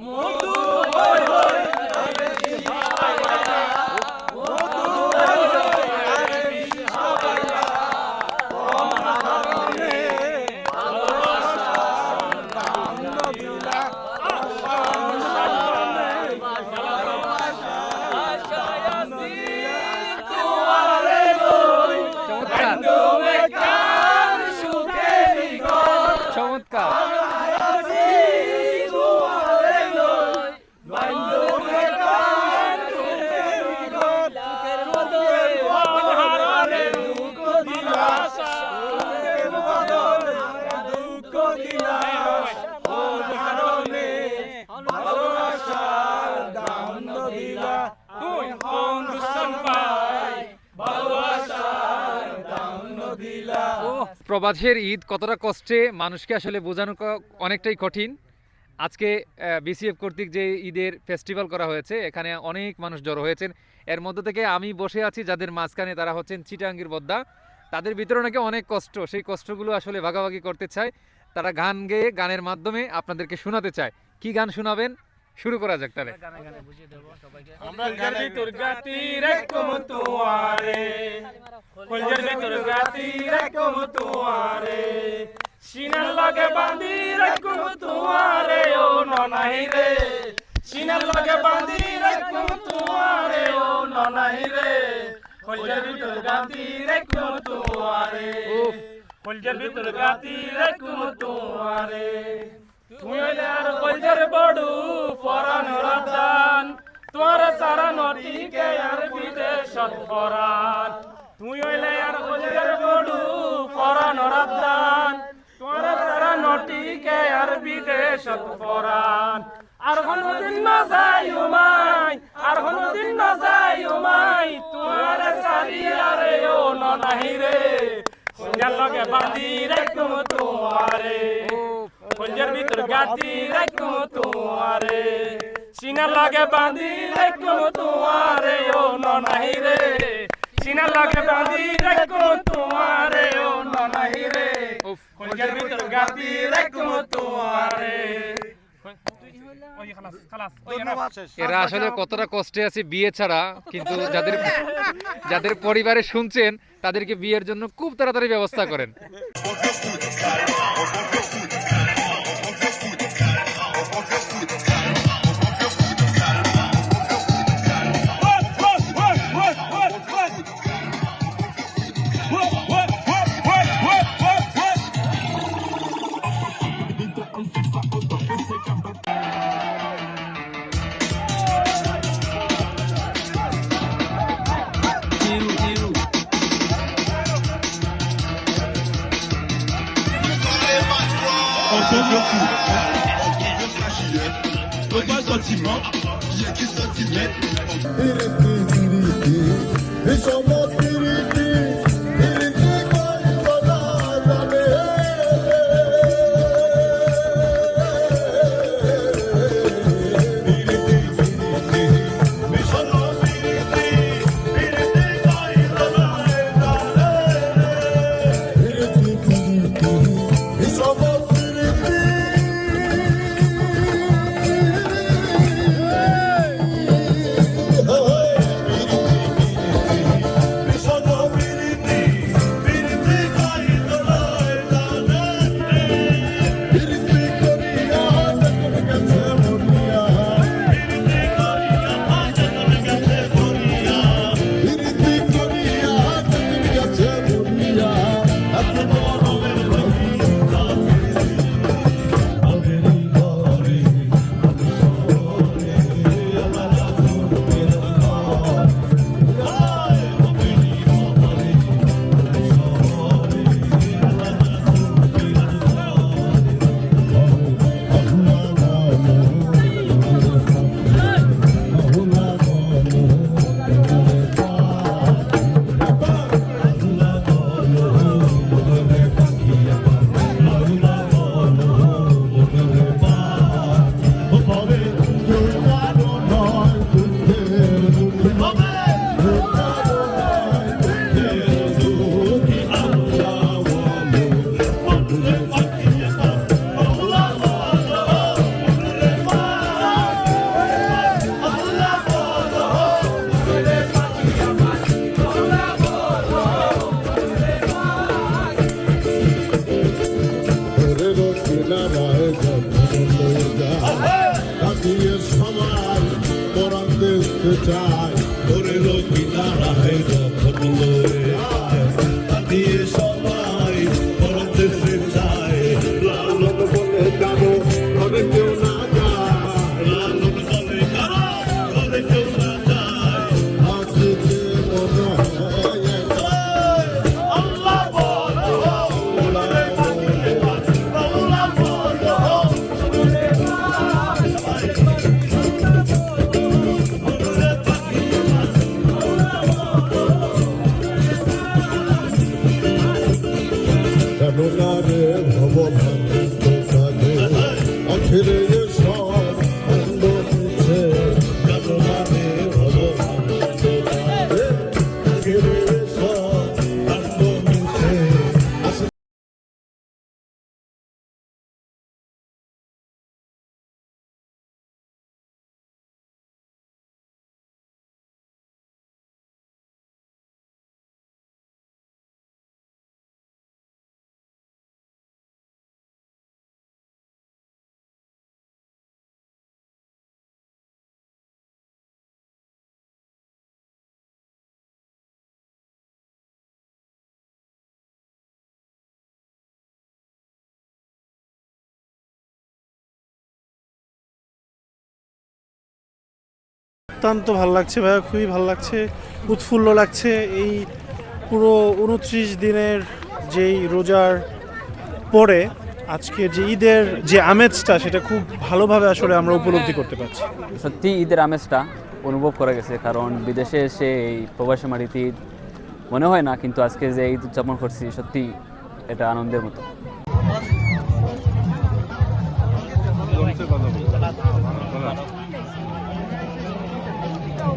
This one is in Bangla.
মুখ প্রবাসের ঈদ কতটা কষ্টে মানুষকে আসলে বোঝানো অনেকটাই কঠিন। আজকে বিসিএফ কর্তৃক যে ঈদের ফেস্টিভ্যাল করা হয়েছে, এখানে অনেক মানুষ জড়ো হয়েছেন। এর মধ্যে থেকে আমি বসে আছি যাদের মাঝখানে তারা হচ্ছেন চিটাঙ্গির বদ্দা। তাদের ভিতরে নাকি অনেক কষ্ট, সেই কষ্টগুলো আসলে ভাগাভাগি করতে চায়। তারা গান গেয়ে গানের মাধ্যমে আপনাদেরকে শোনাতে চায়। কি গান শোনাবেন? শুরু করা যাক তাহলে। আমরা গানে তোর গাতি রাখম তোয়ারে কলজের তোর গাতি রাখম তোয়ারে সিনার লগে বাঁধি রাখম তোয়ারে ও ননাহি রে। সিনার লগে বাঁধি রাখম তোয়ারে ও ননাহি রে। কলজের তোর গাতি রাখম তোয়ারে কলজের গাতি তোয়ারে তুই হইলে আর কলজের বড়ু পরাণ রাতান। তোর সারা নটিকে আর বিদেশত পরাণ। তুই হইলে আর কলজের বড়ু পরাণ রাতান। তোর সারা নটিকে আর বিদেশত পরাণ। আর কোনদিন না যাই উমাই আর কোনদিন না যাই উমাই তোর সারি আরে ও ননাহি রে। সন্ধ্যার লগে বাঁধি রাখুম তোমারে। কলজের ভিতর গাতি রাখুম তোমারে। সিনার লাগে বাঁধি রাখুম তোমারে ও ননাহি রে। সিনার লাগে বাঁধি রাখুম তোমারে ও ননাহি রে। উফ। ভিতর গাতি রাখুম তোমারে। এরা আসলে কতটা কষ্টে আছে বিয়ে ছাড়া কিন্তু যাদের যাদের পরিবারে শুনছেন তাদেরকে বিয়ের জন্য খুব তাড়াতাড়ি ব্যবস্থা করেন। On en tant que fou. Aucun sentiment, j'ai qui sentiment. দিয়ে সবাই কোরআন দেখতে চায় ওরে রকি নারায় যখন অত্যন্ত ভালো লাগছে ভাইয়া, খুবই ভালো লাগছে, উৎফুল্ল লাগছে এই পুরো উনত্রিশ দিনের যেই রোজার পরে আজকে যে ঈদের যে আমেজটা সেটা খুব ভালোভাবে আসলে আমরা উপলব্ধি করতে পারছি। সত্যি ঈদের আমেজটা অনুভব করা গেছে, কারণ বিদেশে এসে এই প্রবাসী মাটিতে ঈদ মনে হয় না, কিন্তু আজকে যে ঈদ উদযাপন করছি, সত্যি এটা আনন্দের মতো।